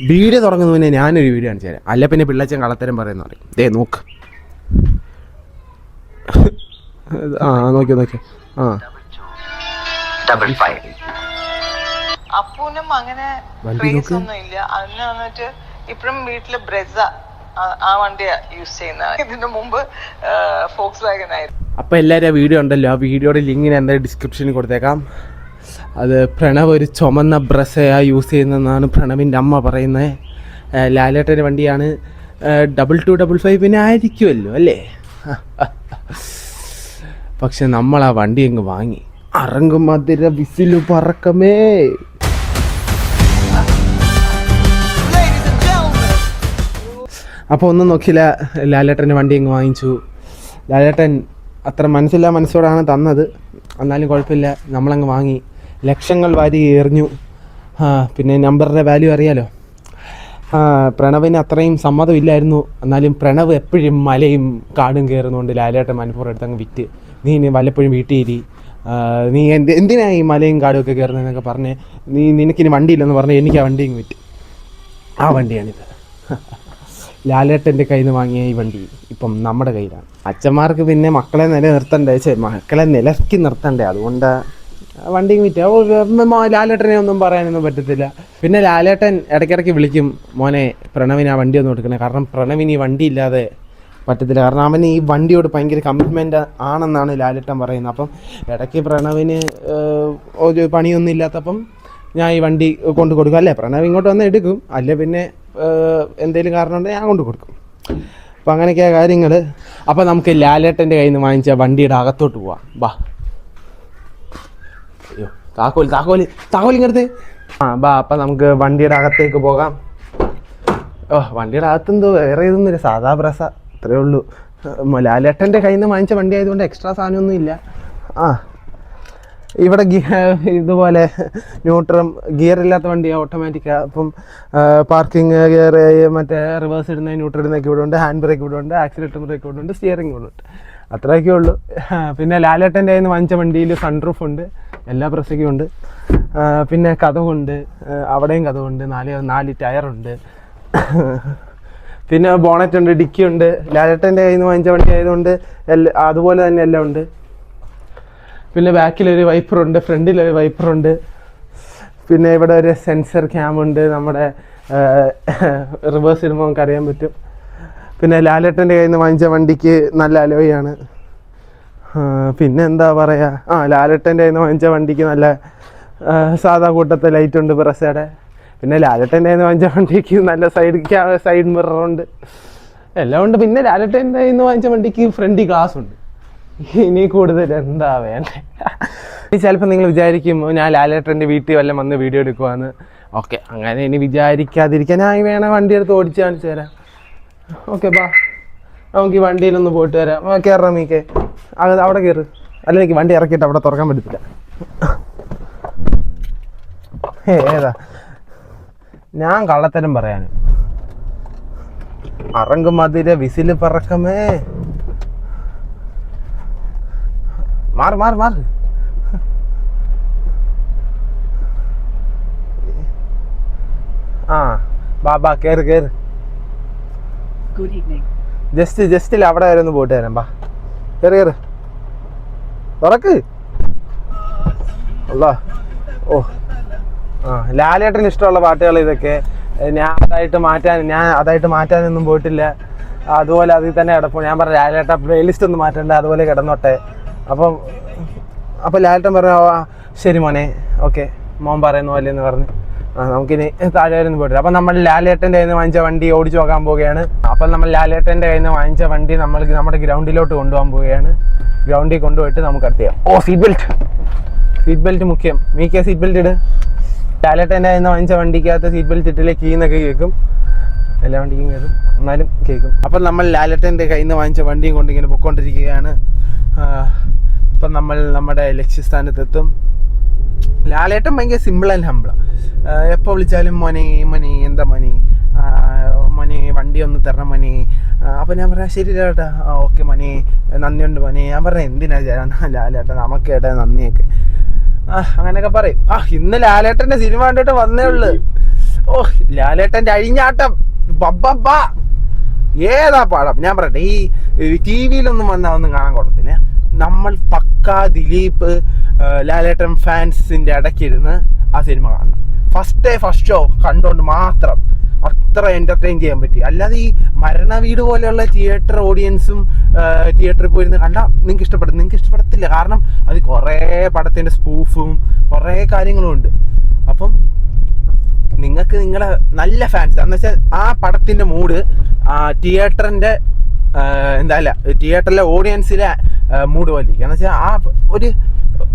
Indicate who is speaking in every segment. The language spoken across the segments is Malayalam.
Speaker 1: വീഡിയോ തുടങ്ങുന്ന മുന്നേ ഞാനൊരു വീഡിയോ കാണിച്ചു തരാം. അല്ല പിന്നെ പിള്ളച്ചൻ കള്ളത്തരം പറയുന്ന പറയും. ദേ നോക്ക്. ആ നോക്കി നോക്കി. ആ.
Speaker 2: അപ്പൂനും അങ്ങനെ ഒന്നും ഇല്ല. അതിന് വന്നിട്ട് ഇപ്പഴും വീട്ടിൽ ബ്രെസ ആ- ആ വണ്ടിയാ യൂസ് ചെയ്യുന്ന. ഇതിനു മുമ്പ് ഫോക്സ് വാഗൻ ആയിരുന്നു.
Speaker 1: അപ്പോൾ എല്ലാവരും ആ വീഡിയോ ഉണ്ടല്ലോ. ആ വീഡിയോയുടെ ലിങ്ക് ഞാൻ എന്തായാലും ഡിസ്ക്രിപ്ഷനിൽ കൊടുത്തേക്കാം. അത് പ്രണവ് ഒരു ചുമന്ന ബ്രസയാ യൂസ് ചെയ്യുന്നതെന്നാണ് പ്രണവിന്റെ അമ്മ പറയുന്നത്. ലാലേട്ടന്റെ വണ്ടിയാണ് ഡബിൾ ടു ഡബിൾ ഫൈവിന് ആയിരിക്കുമല്ലോ അല്ലേ? പക്ഷെ നമ്മൾ ആ വണ്ടി അങ്ങ് വാങ്ങി. അറങ്ങും മധുര വിസിലു പറക്കമേ. അപ്പോൾ ഒന്നും നോക്കിയില്ല ലാലേട്ടന്റെ വണ്ടി അങ്ങ് വാങ്ങിച്ചു. ലാലേട്ടൻ അത്ര മനസ്സില്ലാ മനസ്സോടാണ് തന്നത്. എന്നാലും കുഴപ്പമില്ല നമ്മളങ്ങ് വാങ്ങി. ലക്ഷങ്ങൾ വാരി എറിഞ്ഞു. പിന്നെ നമ്പറിന്റെ വാല്യൂ അറിയാലോ? പ്രണവിന് അത്രയും സമ്മതമില്ലായിരുന്നു എന്നാലും പ്രണവ് എപ്പോഴും മലയും കാടും കയറുന്നതുകൊണ്ട് ലാലേട്ടൻ മനപ്പൂർവം എടുത്തങ്ങ് വിറ്റ്. നീ ഇനി വല്ലപ്പോഴും വീട്ടിൽ ഇരി. നീ എന്ത് എന്തിനാ ഈ മലയും കാടും ഒക്കെ കയറുന്നതെന്നൊക്കെ പറഞ്ഞ് നീ നിനക്കിനി വണ്ടിയില്ലെന്ന് പറഞ്ഞ് എനിക്ക് ആ വണ്ടിയും വിറ്റ്. ആ വണ്ടിയാണിത്. ലാലേട്ടന്റെ കയ്യിൽ നിന്ന് വാങ്ങിയ ഈ വണ്ടി ഇപ്പം നമ്മുടെ കയ്യിലാണ്. അച്ഛന്മാർക്ക് പിന്നെ മക്കളെ നിലനിർത്തണ്ടേ? മക്കളെ നിലക്കി നിർത്തണ്ടേ? അതുകൊണ്ട് ആ വണ്ടി വിറ്റ്. ലാലേട്ടനെ ഒന്നും പറയാനൊന്നും പറ്റത്തില്ല. പിന്നെ ലാലേട്ടൻ ഇടയ്ക്കിടയ്ക്ക് വിളിക്കും മോനെ പ്രണവിന് ആ വണ്ടി ഒന്നും എടുക്കണേ കാരണം പ്രണവിന് ഈ വണ്ടി ഇല്ലാതെ പറ്റത്തില്ല. കാരണം അവന് ഈ വണ്ടിയോട് ഭയങ്കര കമ്മിറ്റ്മെന്റ് ആണെന്നാണ് ലാലേട്ടൻ പറയുന്നത്. അപ്പം ഇടയ്ക്ക് പ്രണവിന് ഒരു പണിയൊന്നും ഇല്ലാത്തപ്പം ഞാൻ ഈ വണ്ടി കൊണ്ട് കൊടുക്കും. അല്ലേ? പ്രണവ് ഇങ്ങോട്ട് വന്ന് എടുക്കും. അല്ല പിന്നെ എന്തെങ്കിലും കാരണം ഉണ്ടെങ്കിൽ ഞാൻ കൊണ്ട് കൊടുക്കും. അപ്പം അങ്ങനെയൊക്കെയാ കാര്യങ്ങൾ അപ്പം നമുക്ക് ലാലേട്ടന്റെ കയ്യിൽ നിന്ന് വാങ്ങിച്ച വണ്ടിയുടെ അകത്തോട്ട് പോവാം. ബാ. താക്കോൽ താക്കോൽ താക്കോൽ ഇങ്ങനത്തെ ആ ബാ അപ്പം നമുക്ക് വണ്ടിയുടെ അകത്തേക്ക് പോകാം. ഓ വണ്ടിയുടെ അകത്തെന്തോ വേറെ ഇതൊന്നുമില്ല സാധാ പ്രസ അത്രേ ഉള്ളൂ. ലാലേട്ടന്റെ കയ്യിൽ നിന്ന് വാങ്ങിച്ച വണ്ടി ആയതുകൊണ്ട് എക്സ്ട്രാ സാധനമൊന്നും ഇല്ല. ആ ഇവിടെ ഇതുപോലെ ന്യൂട്രം ഗിയർ ഇല്ലാത്ത വണ്ടിയാണ് ഓട്ടോമാറ്റിക്കാണ് അപ്പം പാർക്കിംഗ് ഗിയർ മറ്റേ റിവേഴ്സ് ഇടുന്ന ന്യൂട്രൽ ഇടുന്നൊക്കെ ഇവിടെ ഉണ്ട് ഹാൻഡ് ബ്രേക്ക് ഇവിടെ ഉണ്ട് ആക്സിലേറ്റർ ബ്രേക്ക് ഇവിടെ ഉണ്ട് സ്റ്റിയറിംഗ് ഇവിടെ ഉണ്ട്. അത്രയൊക്കെ ഉള്ളൂ. പിന്നെ ലാലേട്ടന്റെ കയ്യിൽ നിന്ന് വാങ്ങിച്ച വണ്ടിയിൽ സൺറൂഫ് ഉണ്ട് എല്ലാ പ്രസക്കും ഉണ്ട്. പിന്നെ കഥവുണ്ട് ആ, അവിടെയും കഥവുണ്ട് നാല് നാല് ടയറുണ്ട് പിന്നെ ബോണറ്റ് ഉണ്ട് ഡിക്കി ഉണ്ട് ലാലേട്ടന്റെ കയ്യിൽ നിന്ന് വാങ്ങിച്ച വണ്ടി ആയതുകൊണ്ട് എല്ലാ അതുപോലെ തന്നെ എല്ലാം ഉണ്ട്. പിന്നെ ബാക്കിലൊരു വൈപ്പറുണ്ട് ഫ്രണ്ടിലൊരു വൈപ്പറുണ്ട് പിന്നെ ഇവിടെ ഒരു സെൻസർ ക്യാമുണ്ട് നമ്മുടെ റിവേഴ്സ് ഇടുമ്പോൾ നമുക്ക് അറിയാൻ പറ്റും. പിന്നെ ലാലേട്ടന്റെ കയ്യിൽ നിന്ന് വാങ്ങിച്ച വണ്ടിക്ക് നല്ല അലോയാണ്. പിന്നെ എന്താ പറയുക ആ ലാലേട്ടന്റെ കയ്യിൽ നിന്ന് വാങ്ങിച്ച വണ്ടിക്ക് നല്ല സാധാ കൂട്ടത്തെ ലൈറ്റ് ഉണ്ട് ബ്രസയുടെ പിന്നെ ലാലേട്ടന്റെ കയ്യിൽ നിന്ന് വാങ്ങിച്ച വണ്ടിക്ക് നല്ല സൈഡ് സൈഡ് മിററുണ്ട് എല്ലാം ഉണ്ട്. പിന്നെ ലാലേട്ടന്റെ കയ്യിൽ നിന്ന് വാങ്ങിച്ച വണ്ടിക്ക് ഫ്രണ്ട് ഗ്ലാസ് ഉണ്ട്. ഇനി കൂടുതൽ എന്താ വേണ്ടേ? ഇനി ചിലപ്പോൾ നിങ്ങൾ വിചാരിക്കും ഞാൻ ലാലേട്ടന്റെ വീട്ടിൽ വല്ലതും വന്ന് വീഡിയോ എടുക്കുവാന്ന്. ഓക്കെ അങ്ങനെ ഇനി വിചാരിക്കാതിരിക്കാൻ ആയി വേണം വണ്ടി എടുത്ത് ഓടിച്ച് കാണിച്ചു തരാം. ഓക്കെ ബാ. നമുക്ക് ഈ വണ്ടിയിലൊന്ന് പോയിട്ട് വരാം. കയറാം മീക്കെ. അത് അവിടെ കയറ് അല്ല എനിക്ക് വണ്ടി ഇറക്കിയിട്ട് അവിടെ തുറക്കാൻ പറ്റത്തില്ല. ഏതാ? ഞാൻ കള്ളത്തരം പറയാനും. അറങ്കും മതിര വിസിൽ പറക്കമേ. മാറ് മാറ് മാറ്. ആ ബാബാ കയറ് കയറ്
Speaker 3: Good ഈവനിങ്
Speaker 1: ജസ്റ്റ് ജസ്റ്റിൽ അവിടെ വരെ പോയിട്ട് വരാം ബാ കയറി കയറി തുറക്ക്. അല്ല ഓ. ആ ലാലേട്ടന് ഇഷ്ടമുള്ള പാട്ടുകൾ ഇതൊക്കെ. ഞാൻ അതായിട്ട് മാറ്റാൻ ഞാൻ അതായിട്ട് മാറ്റാനൊന്നും പോയിട്ടില്ല. അതുപോലെ അതിൽ തന്നെ കിടപ്പും. ഞാൻ പറഞ്ഞു ലാലേട്ട പ്ലേലിസ്റ്റ് ഒന്നും മാറ്റണ്ട അതുപോലെ കിടന്നോട്ടെ. അപ്പം അപ്പം ലാലേട്ടൻ പറഞ്ഞു "ആ, ശരി മോനെ. ഓക്കെ. മോൻ പറയുന്ന പോലെ എന്ന് പറഞ്ഞു. നമുക്കിനി താഴെ വരുന്ന പോയിട്ട് അപ്പം നമ്മൾ ലാലേട്ടന്റെ കയ്യിൽ നിന്ന് വാങ്ങിച്ച വണ്ടി ഓടിച്ചു നോക്കാൻ പോവുകയാണ്. അപ്പം നമ്മൾ ലാലേട്ടന്റെ കയ്യിൽ നിന്ന് വാങ്ങിച്ച വണ്ടി നമ്മൾ നമ്മുടെ ഗ്രൗണ്ടിലോട്ട് കൊണ്ടുപോകാൻ പോവുകയാണ്. ഗ്രൗണ്ടിൽ കൊണ്ടുപോയിട്ട് നമുക്ക് അടുത്ത് ഓ സീറ്റ് ബെൽറ്റ് സീറ്റ് ബെൽറ്റ് മുഖ്യം. മീക്കെ സീറ്റ് ബെൽറ്റ് ഇട്. ലാലേട്ടന്റെ കയ്യിൽ നിന്ന് വാങ്ങിച്ച വണ്ടിക്കകത്ത് സീറ്റ് ബെൽറ്റ് ഇട്ടില്ലേ കീന്നൊക്കെ കേൾക്കും. എല്ലാ വണ്ടിക്കും കയറും എന്നാലും കേൾക്കും. അപ്പം നമ്മൾ ലാലറ്റന്റെ കയ്യിൽ നിന്ന് വാങ്ങിച്ച വണ്ടിയും കൊണ്ട് ഇങ്ങനെ പൊയ്ക്കൊണ്ടിരിക്കുകയാണ് ഇപ്പം നമ്മൾ നമ്മുടെ ലക്ഷ്യസ്ഥാനത്തെത്തും. ലാലേട്ടൻ ഭയങ്കര സിമ്പിൾ ആൻഡ് ഹമ്പിളാണ് എപ്പോൾ വിളിച്ചാലും മോനെ മോനെ എന്താ മോനെ? മോനെ വണ്ടി ഒന്ന് തരണം മോനെ. അപ്പം ഞാൻ പറയാം ശരി ചേട്ടാ ആ ഓക്കെ മോനെ. നന്ദിയുണ്ട് മോനെ. ഞാൻ പറഞ്ഞ എന്തിനാ ചേട്ടാ ലാലേട്ടൻ നമുക്ക് ചേട്ടാ നന്ദിയൊക്കെ. ആ അങ്ങനെയൊക്കെ പറയും. ആ ഇന്ന് ലാലേട്ടന്റെ സിനിമ കണ്ടിട്ട് വന്നേ ഉള്ളു. ഓ ലാലേട്ടന്റെ അഴിഞ്ഞാട്ടം. ബബ്ബബ്ബ. ഏതാ പാടം? ഞാൻ പറയട്ടെ ഈ ടി വിയിലൊന്നും വന്നാൽ ഒന്നും കാണാൻ കൊള്ളത്തില്ല. നമ്മൾ പക്ക ദിലീപ് ലാലേട്ടൻ ഫാൻസിന്റെ ഇടയ്ക്കിരുന്ന് ആ സിനിമ കാണണം. ഫസ്റ്റ് ഡേ ഫസ്റ്റ് ഷോ കണ്ടുകൊണ്ട് മാത്രം അത്ര എന്റർടൈൻ ചെയ്യാൻ പറ്റി. അല്ലാതെ ഈ മരണ വീട് പോലെയുള്ള തിയേറ്റർ ഓഡിയൻസും തിയേറ്ററിൽ പോയിരുന്ന് കണ്ടാൽ നിങ്ങൾക്ക് ഇഷ്ടപ്പെടും നിങ്ങൾക്ക് ഇഷ്ടപ്പെടത്തില്ല. കാരണം അത് കുറേ പടത്തിന്റെ സ്പൂഫും കുറേ കാര്യങ്ങളും ഉണ്ട്. അപ്പം നിങ്ങൾക്ക് നിങ്ങളെ നല്ല ഫാൻസ് എന്ന് വെച്ചാൽ ആ പടത്തിന്റെ മൂഡ് ആ തിയേറ്ററിന്റെ എന്താ അല്ല തിയേറ്ററിലെ ഓഡിയൻസിലെ മൂഡ് പോലെ എന്ന് വെച്ചാൽ ആ ഒരു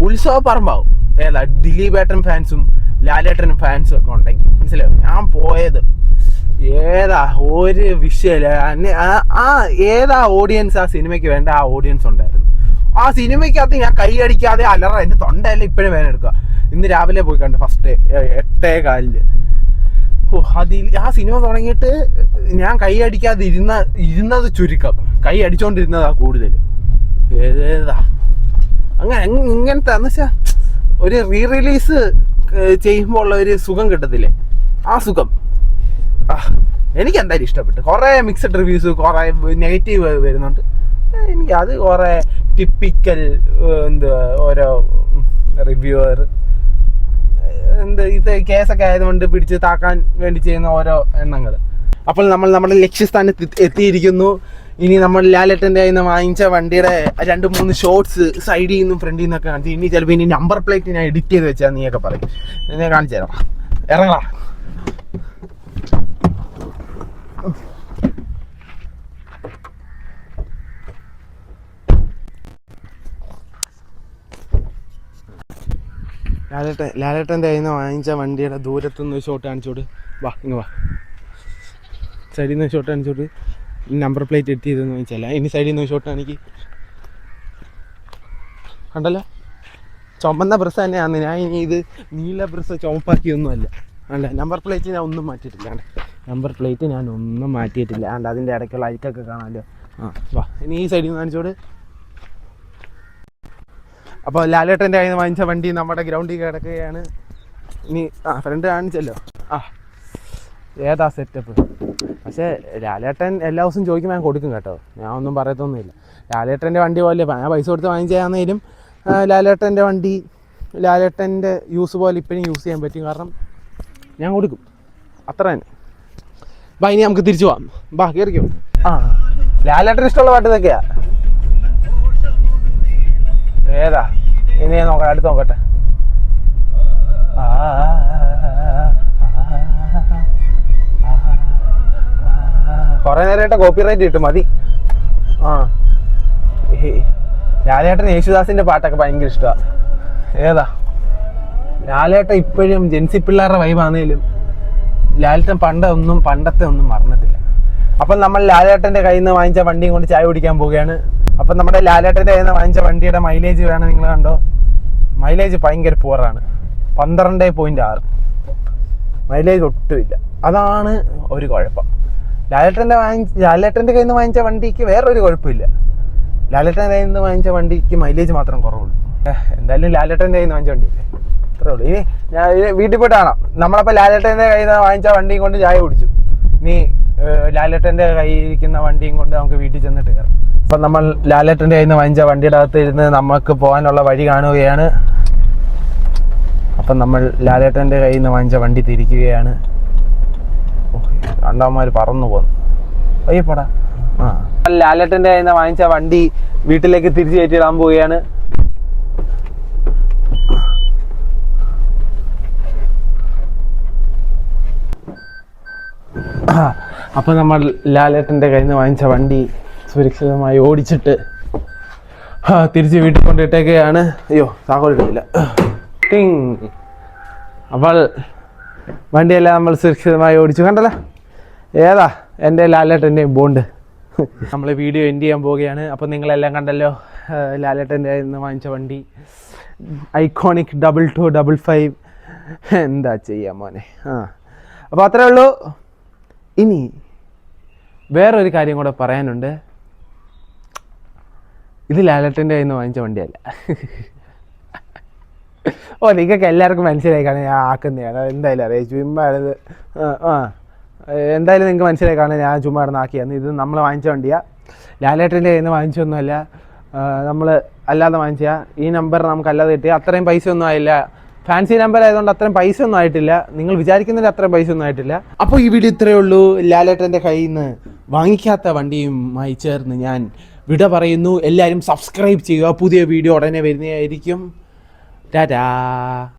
Speaker 1: ഉത്സവ പറമ്പാവും. ഏതാ ദിലീപേട്ടൻ ഫാൻസും ലാലേട്ടൻ ഫാൻസും ഒക്കെ ഉണ്ടെങ്കിൽ മനസ്സിലായോ? ഞാൻ പോയത് ഏതാ ഒരു വിഷയമില്ല ആ- ഏതാ ഓഡിയൻസ് ആ സിനിമയ്ക്ക് വേണ്ട ആ ഓഡിയൻസ് ഉണ്ടായിരുന്നു. ആ സിനിമയ്ക്കകത്ത് ഞാൻ കൈയടിക്കാതെ അലറ എന്റെ തൊണ്ടയെല്ലാം ഇപ്പോഴും വേദന എടുക്കുക. ഇന്ന് രാവിലെ പോയി കണ്ടു ഫസ്റ്റ് എട്ടേ കാലിൽ. ഓ അതിൽ ആ സിനിമ തുടങ്ങിയിട്ട് ഞാൻ കൈ അടിക്കാതെ ഇരുന്ന ഇരുന്നത് ചുരുക്കം. കൈ അടിച്ചോണ്ടിരുന്നതാ കൂടുതൽ ഏതാ? അങ്ങനെ ഇങ് ഇങ്ങനത്തെ എന്ന് വെച്ചാ ഒരു റീ റിലീസ് ചെയ്യുമ്പോൾ ഉള്ള ഒരു സുഖം കിട്ടത്തില്ലേ? ആ സുഖം. എനിക്ക് എന്തായാലും ഇഷ്ടപ്പെട്ടു. കുറേ മിക്സഡ് റിവ്യൂസ് കുറേ നെഗറ്റീവ് വരുന്നുണ്ട്. എനിക്ക് അത് കുറേ ടിപ്പിക്കൽ എന്തുവാ ഓരോ റിവ്യൂവർ എന്ത് ഇത് കേസൊക്കെ ആയതുകൊണ്ട് പിടിച്ച് താക്കാൻ വേണ്ടി ചെയ്യുന്ന ഓരോ എണ്ണങ്ങൾ അപ്പോൾ നമ്മൾ നമ്മുടെ ലക്ഷ്യസ്ഥാനത്ത് എത്തിയിരിക്കുന്നു. ഇനി നമ്മൾ ലാലേട്ടന്റെ നിന്ന് വാങ്ങിച്ച വണ്ടിയുടെ രണ്ട് മൂന്ന് ഷോർട്സ് സൈഡിൽ നിന്നും ഫ്രണ്ടിൽ നിന്നൊക്കെ കാണിച്ചു. ഇനി ചിലപ്പോൾ ഇനി നമ്പർ പ്ലേറ്റ് ഞാൻ എഡിറ്റ് ചെയ്ത് വെച്ചാൽ നീയൊക്കെ പറയും. ഞാൻ കാണിച്ചു തരാം. ഇറങ്ങടാ. ലാലേട്ടൻ ലാലേട്ടന്റെ കയ്യിൽ നിന്ന് വാങ്ങിച്ച വണ്ടിയുടെ ദൂരത്തുനിന്ന് ഷോട്ട് കാണിച്ചോട്. വാ ഇങ്ങ് വാ. സൈഡിൽ നിന്ന് ഷോട്ട് അടിച്ചോട്ട് നമ്പർ പ്ലേറ്റ് എഡിറ്റ് ചെയ്തെന്ന് വെച്ചാൽ ഇനി സൈഡിൽ നിന്ന് ഷോട്ട് കാണിക്ക്. കണ്ടല്ലോ? ചുമന്ന ബ്രസ് തന്നെയാണ് ഞാൻ ഇനി ഇത് നീല ബ്രസ് ചുമപ്പാക്കിയൊന്നുമല്ല. അല്ല നമ്പർ പ്ലേറ്റ് ഞാൻ ഒന്നും മാറ്റിയിട്ടില്ല. നമ്പർ പ്ലേറ്റ് ഞാൻ ഒന്നും മാറ്റിയിട്ടില്ല. ആണ്ട് അതിന്റെ ഇടയ്ക്കുള്ള അരിക്കൊക്കെ കാണാമല്ലോ. ആ വാ. ഇനി ഈ സൈഡിൽ നിന്ന് കാണിച്ചോട്. അപ്പോൾ ലാലേട്ടന്റെ നിന്ന് വാങ്ങിച്ച വണ്ടി നമ്മുടെ ഗ്രൗണ്ടിൽ കിടക്കുകയാണ്. ഇനി ആ ഫ്രണ്ട് കാണിച്ചല്ലോ. ആ. ഏതാ സെറ്റപ്പ് പക്ഷേ ലാലേട്ടൻ എല്ലാ ദിവസവും ചോദിക്കും ഞാൻ കൊടുക്കും കേട്ടോ. ഞാൻ ഒന്നും പറയത്തൊന്നുമില്ല. ലാലേട്ടന്റെ വണ്ടി പോലെ ഞാൻ പൈസ കൊടുത്ത് വാങ്ങിച്ചാന്നേലും ലാലേട്ടന്റെ വണ്ടി ലാലേട്ടന്റെ യൂസ് പോലെ ഇപ്പോഴും യൂസ് ചെയ്യാൻ പറ്റും. കാരണം ഞാൻ കൊടുക്കും. അത്ര തന്നെ. ബാ ഇനി നമുക്ക് തിരിച്ചു പോവാം. ബാ കയറിക്കോ ആ ലാലേട്ടൻ ഇഷ്ടമുള്ള പാട്ട് ഇതൊക്കെയാ? ഏതാ? ഇനി നോക്കട്ടെ നോക്കാം അടുത്ത് നോക്കട്ടെ. ആ, കുറെ നേരമായിട്ട് കോപ്പി റൈറ്റ് കിട്ടും മതി. ആ. ലാലേട്ടൻ യേശുദാസിന്റെ പാട്ടൊക്കെ ഭയങ്കര ഇഷ്ടമാണ് ഏതാ? ലാലേട്ടൻ ഇപ്പോഴും ജെൻസി പിള്ളേരുടെ വൈബാണേലും ലാലേട്ടൻ പണ്ടൊന്നും പണ്ടത്തെ ഒന്നും മറന്നിട്ടില്ല. അപ്പം നമ്മൾ ലാലേട്ടന്റെ കയ്യിൽ നിന്ന് വാങ്ങിച്ച വണ്ടിയും കൊണ്ട് ചായ കുടിക്കാൻ പോവുകയാണ്. അപ്പം നമ്മുടെ ലാലേട്ടന്റെ കയ്യിൽ നിന്ന് വാങ്ങിച്ച വണ്ടിയുടെ മൈലേജ് വേണം നിങ്ങൾ കണ്ടോ? മൈലേജ് ഭയങ്കര പൂറാണ് പന്ത്രണ്ട് പോയിന്റ് ആറ്. മൈലേജ് ഒട്ടുമില്ല. അതാണ് ഒരു കുഴപ്പം. ലാലേട്ടന്റെ വാങ്ങിച്ച ലാലേട്ടന്റെ കയ്യിൽ നിന്ന് വാങ്ങിച്ച വണ്ടിക്ക് വേറൊരു കുഴപ്പമില്ല. ലാലേട്ടന്റെ കയ്യിൽ നിന്ന് വാങ്ങിച്ച വണ്ടിക്ക് മൈലേജ് മാത്രം കുറവുള്ളൂ. എന്തായാലും ലാലേട്ടന്റെ കയ്യിൽ നിന്ന് വാങ്ങിച്ച വണ്ടി. അത്രേ ഉള്ളൂ. ഇനി ഞാൻ വീട്ടിൽ പോയിട്ട് കാണാം. നമ്മളപ്പോൾ ലാലേട്ടന്റെ കയ്യിൽ നിന്ന് വാങ്ങിച്ച വണ്ടിയും കൊണ്ട് ചായ കുടിച്ചു. നീ ലാലേട്ടന്റെ കയ്യിൽ ഇരിക്കുന്ന വണ്ടിയും കൊണ്ട് നമുക്ക് വീട്ടിൽ ചെന്നിട്ട് കയറാം. അപ്പം നമ്മൾ ലാലേട്ടന്റെ കയ്യിൽ നിന്ന് വാങ്ങിച്ച വണ്ടിയുടെ അകത്ത് ഇരുന്ന് നമുക്ക് പോകാനുള്ള വഴി കാണുകയാണ്. അപ്പം നമ്മൾ ലാലേട്ടന്റെ കയ്യിൽ നിന്ന് വാങ്ങിച്ച വണ്ടി തിരിക്കുകയാണ്. രണ്ടാമന്മാർ പറന്നു പോന്നു. അയ്യപ്പടാ ആ. ലാലേട്ടന്റെ കയ്യിൽ നിന്ന് വാങ്ങിച്ച വണ്ടി വീട്ടിലേക്ക് തിരിച്ചു കയറ്റിടാൻ പോവുകയാണ്. അപ്പോൾ നമ്മൾ ലാലേട്ടന്റെ കയ്യിൽ നിന്ന് വാങ്ങിച്ച വണ്ടി സുരക്ഷിതമായി ഓടിച്ചിട്ട് തിരിച്ച് വീട്ടിൽ കൊണ്ടിട്ടേക്കുകയാണ് അയ്യോ താക്കോലിട്ടില്ല ടിങ്. അപ്പോൾ വണ്ടിയെല്ലാം നമ്മൾ സുരക്ഷിതമായി ഓടിച്ചു. കണ്ടല്ലോ? ഏതാ? എന്റെ ലാലേട്ടന്റെയും ബോണ്ട്. നമ്മൾ വീഡിയോ എൻഡ് ചെയ്യാൻ പോവുകയാണ്. അപ്പോൾ നിങ്ങളെല്ലാം കണ്ടല്ലോ ലാലേട്ടന്റെ നിന്ന് വാങ്ങിച്ച വണ്ടി. Iconic double two double five എന്താ ചെയ്യാം മോനെ? ആ. അപ്പോൾ അത്രേ ഉള്ളൂ. ഇനി വേറൊരു കാര്യം കൂടെ പറയാനുണ്ട്. ഇത് ലാലേട്ടന്റെ കയ്യിൽ നിന്ന് വാങ്ങിച്ച വണ്ടിയല്ല. ഓ നിങ്ങൾക്ക് എല്ലാവർക്കും മനസ്സിലായി ഞാൻ ആക്കുന്നതാണ്. എന്തായാലും അറിയാം. ആ, ആ. എന്തായാലും നിങ്ങൾക്ക് മനസ്സിലായി കാണാൻ ഞാൻ ചുമ്മാ ഇടുന്ന ഇത് നമ്മൾ വാങ്ങിച്ച വണ്ടിയാ. ലാലേട്ടന്റെ കയ്യിൽ നിന്ന് വാങ്ങിച്ചൊന്നുമല്ല നമ്മൾ അല്ലാതെ വാങ്ങിച്ച ഈ നമ്പർ നമുക്ക് അല്ലാതെ കിട്ടി അത്രയും പൈസ ഒന്നും ആയില്ല. ഫാൻസി നമ്പർ ആയതുകൊണ്ട് അത്രയും പൈസ ഒന്നും ആയിട്ടില്ല. നിങ്ങൾ വിചാരിക്കുന്നതിൽ അത്രയും പൈസ ഒന്നും ആയിട്ടില്ല. അപ്പോൾ ഈ വീഡിയോ ഇത്രയേ ഉള്ളൂ. ലാലേട്ടന്റെ കയ്യിൽ നിന്ന് വാങ്ങിക്കാത്ത വണ്ടിയുമായി ചേർന്ന് ഞാൻ വിട പറയുന്നു. എല്ലാവരും സബ്സ്ക്രൈബ് ചെയ്യുക. പുതിയ വീഡിയോ ഉടനെ വരുന്നതായിരിക്കും. ടാറ്റാ.